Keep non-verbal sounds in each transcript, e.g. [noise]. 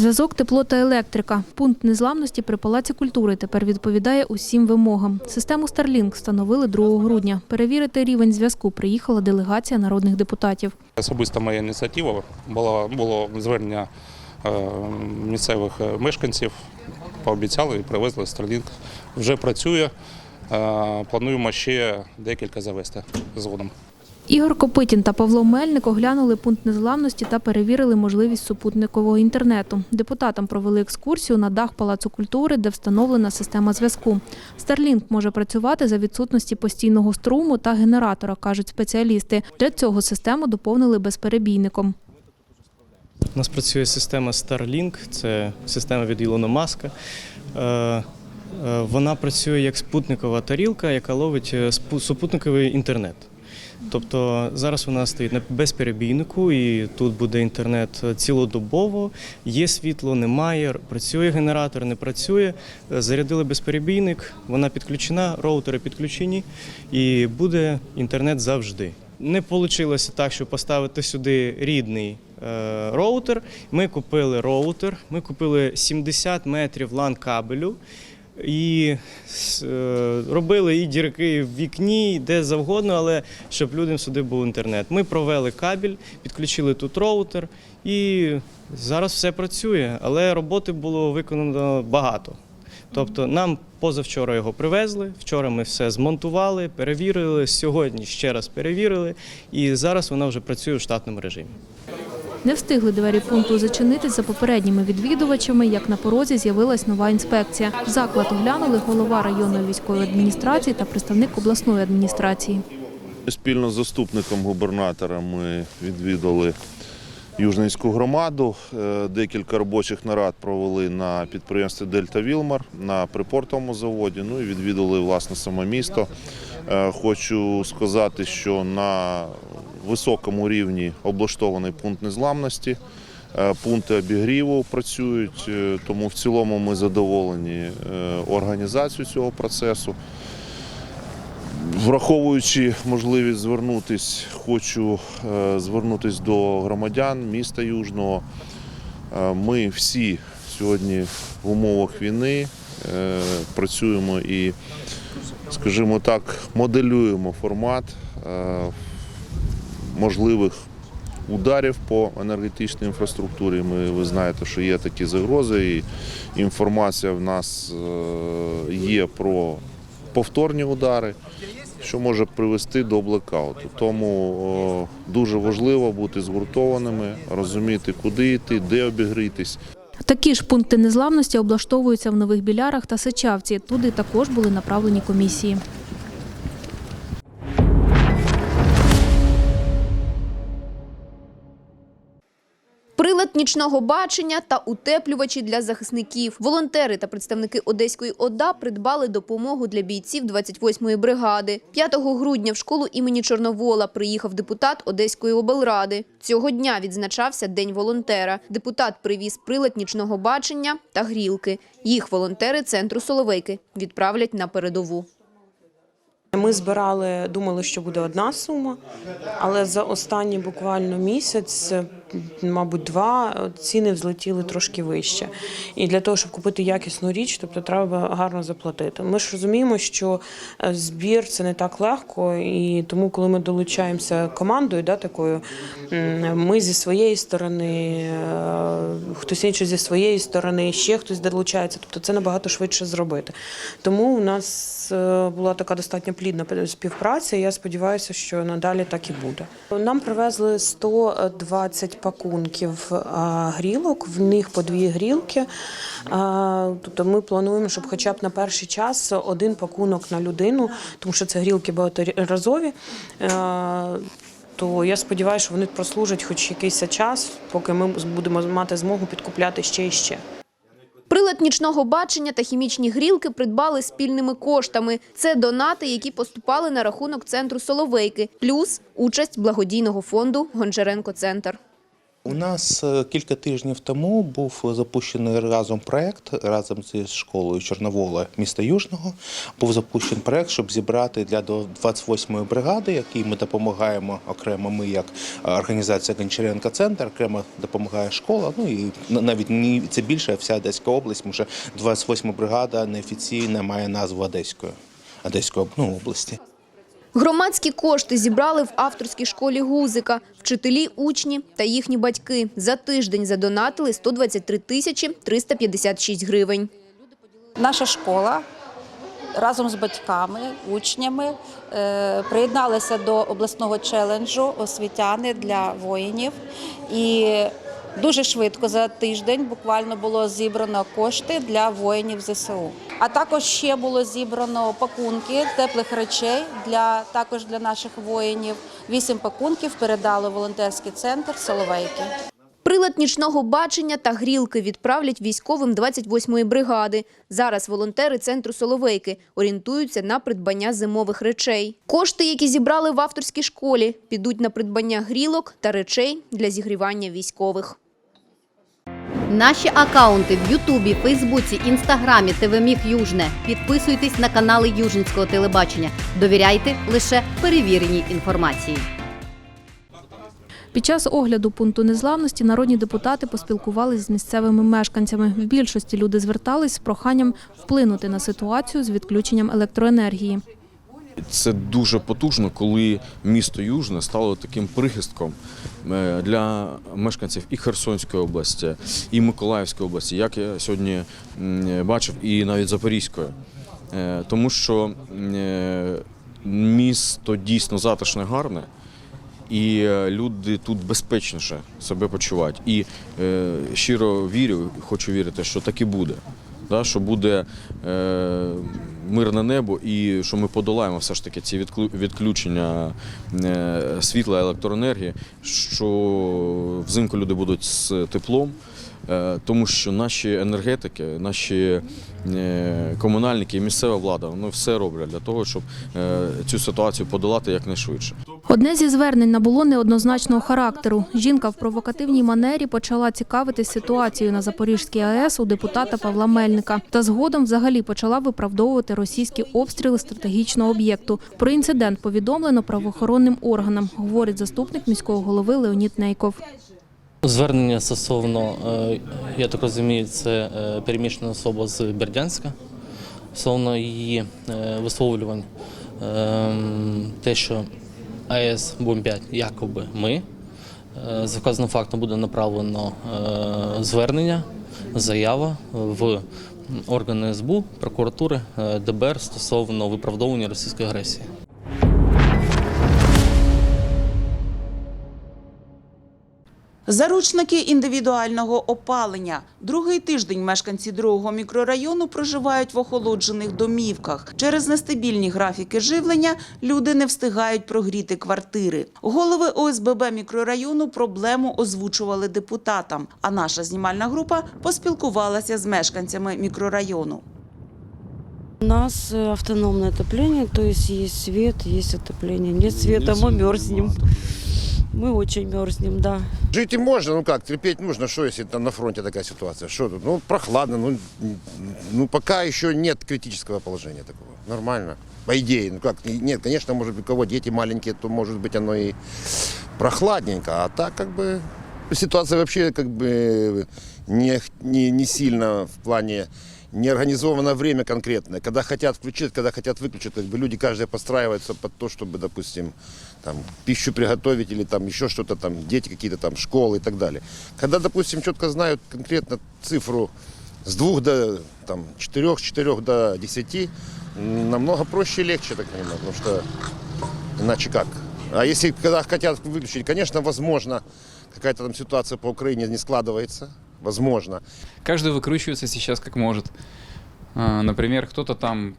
Зв'язок, тепло та електрика. Пункт незламності при Палаці культури тепер відповідає усім вимогам. Систему Starlink встановили 2 грудня. Перевірити рівень зв'язку приїхала делегація народних депутатів. Особиста моя ініціатива була було звернення е, місцевих е, мешканців. Пообіцяли і привезли Starlink. Вже працює. Е, Плануємо ще декілька завести згодом. Ігор Копитін та Павло Мельник оглянули пункт незламності та перевірили можливість супутникового інтернету. Депутатам провели екскурсію на дах Палацу культури, де встановлена система зв'язку. Starlink може працювати за відсутності постійного струму та генератора, кажуть спеціалісти. Для цього систему доповнили безперебійником. У нас працює система Starlink, це система від Ілона Маска. Е, е, Вона працює як спутникова тарілка, яка ловить е, супутниковий інтернет. Тобто зараз вона стоїть на безперебійнику, і тут буде інтернет цілодобово. Є світло, немає, працює генератор, не працює. Зарядили безперебійник, вона підключена, роутери підключені, і буде інтернет завжди. Не вийшло так, щоб поставити сюди рідний е, роутер. Ми купили роутер, ми купили 70 метрів лан кабелю. І е, робили і дірки в вікні, де завгодно, але щоб людям сюди був інтернет. Ми провели кабель, підключили тут роутер, і зараз все працює. Але роботи було виконано багато. Тобто нам позавчора його привезли, вчора ми все змонтували, перевірили, сьогодні ще раз перевірили, і зараз вона вже працює в штатному режимі. Не встигли двері пункту зачинитись за попередніми відвідувачами, як на порозі з'явилась нова інспекція. Заклад оглянули голова районної військової адміністрації та представник обласної адміністрації. Спільно з заступником губернатора ми відвідали Южненську громаду. Е, Декілька робочих нарад провели на підприємстві Дельта Вілмар на припортовому заводі. Ну і відвідали власне саме місто. Е, Хочу сказати, що на високому рівні облаштований пункт незламності. Е, Пункти обігріву працюють, е, тому в цілому ми задоволені е, організацією цього процесу. Враховуючи можливість звернутись, хочу звернутись до громадян міста Южного. Ми всі сьогодні в умовах війни працюємо і, скажімо так, моделюємо формат можливих ударів по енергетичній інфраструктурі. Ми, ви знаєте, що є такі загрози, і інформація в нас е, є про повторні удари, що може привести до блекауту. Тому о, дуже важливо бути згуртованими, розуміти, куди йти, де обігрітись. Такі ж пункти незламності облаштовуються в нових білярах та сичавці. Туди також були направлені комісії. Прилад нічного бачення та утеплювачі для захисників. Волонтери та представники Одеської ОДА придбали допомогу для бійців 28-ї бригади. 5 грудня в школу імені Чорновола приїхав депутат Одеської облради. Цього дня відзначався День волонтера. Депутат привіз прилад нічного бачення та грілки. Їх волонтери центру Соловейки відправлять на передову. Ми збирали, думали, що буде одна сума, але за останній буквально місяць, мабуть, два ціни взлетіли трошки вище. І для того, щоб купити якісну річ, тобто треба гарно заплатити. Ми ж розуміємо, що е, збір це не так легко, і тому, коли ми долучаємося командою, да, такою, ми зі своєї сторони, е, хтось інший зі своєї сторони, ще хтось долучається. Тобто це набагато швидше зробити. Тому у нас е, була така достатньо плідна співпраця. і Я сподіваюся, що надалі так і буде. Нам привезли 120 пакунків а, грілок, в них по дві грілки. А, Тобто ми плануємо, щоб хоча б на перший час один пакунок на людину, тому що це грілки багаторазові. А, То я сподіваюся, що вони прослужать хоч якийсь час, поки ми будемо мати змогу підкупляти ще і ще. Прилад нічного бачення та хімічні грілки придбали спільними коштами. Це донати, які поступали на рахунок центру Соловейки, плюс участь благодійного фонду Гончаренко Центр. У нас е, кілька тижнів тому був запущений разом проект разом зі школою Чорновола міста Южного. Був запущений проект, щоб зібрати для до 28-ї бригади, якій ми допомагаємо окремо. Ми як е, організація Гончаренка Центр, окремо допомагає школа. Ну і на- навіть не це більше, вся Одеська область, що 28-ма бригада неофіційно має назву Одеської Одеської ну, області. Громадські кошти зібрали в авторській школі Гузика. Вчителі, учні та їхні батьки за тиждень задонатили 123 тисячі 356 гривень. Наша школа разом з батьками, учнями е, приєдналася до обласного челенджу освітяни для воїнів. І дуже швидко за тиждень буквально було зібрано кошти для воїнів ЗСУ. А також ще було зібрано пакунки теплих речей для також для наших воїнів. Вісім пакунків передали волонтерський центр Соловейки. Прилад нічного бачення та грілки відправлять військовим 28-ї бригади. Зараз волонтери центру Соловейки орієнтуються на придбання зимових речей. Кошти, які зібрали в авторській школі, підуть на придбання грілок та речей для зігрівання військових. Наші акаунти в Ютубі, Фейсбуці, Інстаграмі, ТВ Міг Южне. Підписуйтесь на канали Южницького телебачення. Довіряйте лише перевіреній інформації. Під час огляду пункту незламності народні депутати поспілкувалися з місцевими мешканцями. В більшості люди звертались з проханням вплинути на ситуацію з відключенням електроенергії. Це дуже потужно, коли місто Южне стало таким прихистком е, для мешканців і Херсонської області, і Миколаївської області, як я сьогодні бачив, і навіть Запорізької. Е, Тому що е, місто дійсно затишне, гарне. І люди тут безпечніше себе почувають. І щиро вірю, хочу вірити, що так і буде. Що буде мирне небо, і що ми подолаємо все ж таки ці відключення е, світла, електроенергії, що взимку люди будуть з теплом, е, тому що наші енергетики, наші е, комунальники і місцева влада вони все роблять для того, щоб цю ситуацію подолати якнайшвидше. Одне зі звернень набуло неоднозначного характеру. Жінка в провокативній манері почала цікавитись ситуацією на Запорізькій АЕС у депутата Павла Мельника. Та згодом взагалі почала виправдовувати російські обстріли стратегічного об'єкту. Про інцидент повідомлено правоохоронним органам, говорить заступник міського голови Леонід Нейков. Звернення стосовно, е, я так розумію, це е, переміщена особа з Бердянська. Стосовно її е, висловлювань, ем, те, що АЕС бомбять якоби ми. З вказаним фактом буде направлено е, звернення, заява в органи СБУ, прокуратури, е, ДБР стосовно виправдовування російської агресії. Заручники індивідуального опалення. Другий тиждень мешканці другого мікрорайону проживають в охолоджених домівках. Через нестабільні графіки живлення люди не встигають прогріти квартири. Голови ОСББ мікрорайону проблему озвучували депутатам. А наша знімальна група поспілкувалася з мешканцями мікрорайону. У нас э, автономное отопление, то есть есть свет, есть отопление. Нет света, мы мерзнем. Мы очень мерзнем, да. Жить и можно, ну как, терпеть нужно, что если там на фронте такая ситуация, что тут, ну прохладно, ну, ну пока еще нет критического положения такого, нормально, по идее, ну как, и нет, конечно, может быть, у кого дети маленькие, то может быть оно и прохладненько, а так как бы ситуация вообще как бы не, не, не сильно в плане неорганизованное время конкретное. Когда хотят включить, когда хотят выключить, как бы люди каждый подстраиваются под то, чтобы, допустим, там, пищу приготовить или там еще что-то, там, дети какие-то там, школы и так далее. Когда, допустим, четко знают конкретно цифру с двух до там, четырех, четырех до десяти, намного проще и легче, так понимаю, потому что иначе как? А если когда хотят выключить, конечно, возможно, какая-то там ситуация по Украине не складывается, возможно. Каждый выкручивается сейчас как может. А, Например, кто-то там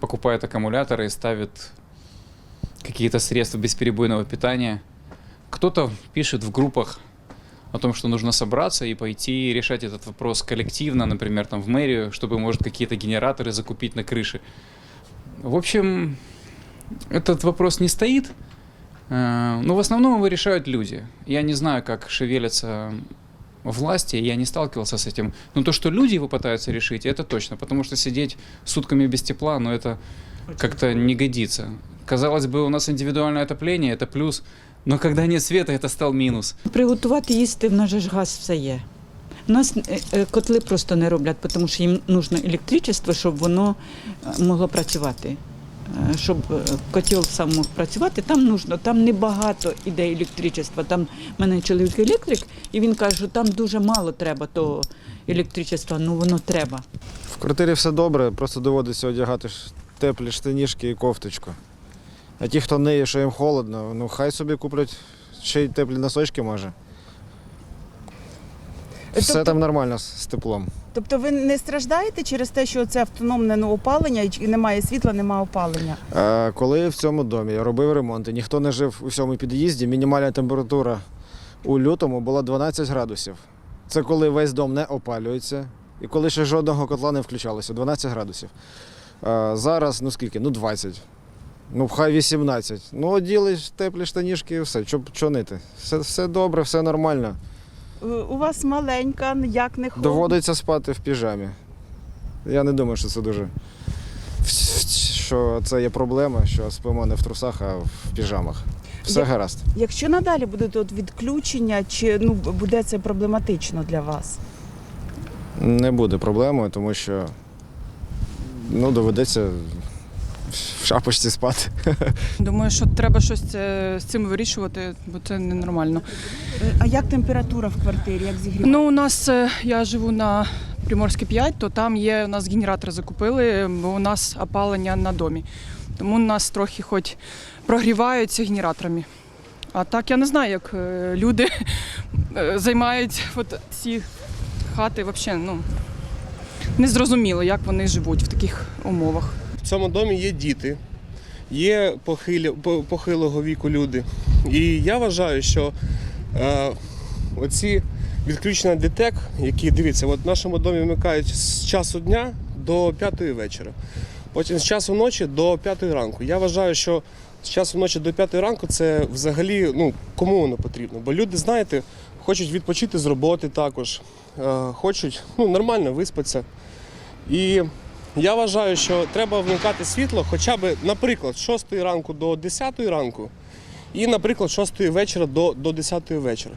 покупает аккумуляторы и ставит какие-то средства бесперебойного питания. Кто-то пишет в группах о том, что нужно собраться и пойти решать этот вопрос коллективно, например, там в мэрию, чтобы, может, какие-то генераторы закупить на крыше. В общем, этот вопрос не стоит. Э, Ну, в основном его решают люди. Я не знаю, как шевелятся власти, я не сталкивался с этим. Но то, что люди его пытаются решить, это точно. Потому что сидеть сутками без тепла, ну, это как-то не годится. Казалось бы, у нас индивидуальное отопление, это плюс. Но когда нет света, это стал минус. Приготувати їсти в нас же ж газ все є. У нас е, е, котли просто не роблять, тому що їм потрібно електричество, щоб воно е, могло працювати. Е, Щоб е, котел сам мог працювати, там нужно, там небагато іде електричества. Там в мене чоловік електрик, і він каже, що там дуже мало треба того електричества, ну воно треба. В квартирі все добре, просто доводиться одягати теплі штанішки і кофточку. А ті, хто ниє, що їм холодно, ну хай собі куплять ще й теплі носочки, може. Все Тобто- там нормально з теплом. Тобто ви не страждаєте через те, що це автономне ну, опалення і немає світла, немає опалення? А коли в цьому домі я робив ремонт і ніхто не жив у цьому під'їзді, мінімальна температура у лютому була 12 градусів. Це коли весь дом не опалюється і коли ще жодного котла не включалося, 12 градусів. А зараз, ну скільки? Ну 20. Ну, хай 18. Ну, оділи теплі штанішки і все. Чо, чо нити? Все, все добре, все нормально. Е, У вас маленька, як не холодно? Доводиться спати в піжамі. Я не думаю, що це дуже. Що це є проблема, що спимо не в трусах, а в піжамах. Все Я- гаразд. Якщо надалі будуть от відключення, чи ну буде це проблематично для вас? Не буде проблемою, тому що ну, доведеться в шапочці спати. [laughs] Думаю, що треба щось е, з цим вирішувати, бо це ненормально. Е, А як температура в квартирі? Як зігрівається? Ну, у нас е, я живу на Приморській 5, то там є у нас генератор закупили, бо у нас опалення на домі. Тому нас трохи хоч прогріваються генераторами. А так я не знаю, як люди [laughs] займають от ці хати. Взагалі, ну не зрозуміло, як вони живуть в таких умовах. Цьому домі є діти, є похилі, похилого віку люди. І я вважаю, що е, оці відключення ДТЕК, які дивіться, от в нашому домі вмикають з часу дня до п'ятої вечора. Потім з часу ночі до п'ятої ранку. Я вважаю, що з часу ночі до п'ятої ранку це взагалі ну, кому воно потрібно. Бо люди, знаєте, хочуть відпочити з роботи також, е, хочуть ну, нормально виспатися. І я вважаю, що треба вмикати світло хоча б, наприклад, з 6 ранку до 10 ранку, і, наприклад, з 6 вечора до, до 10 вечора.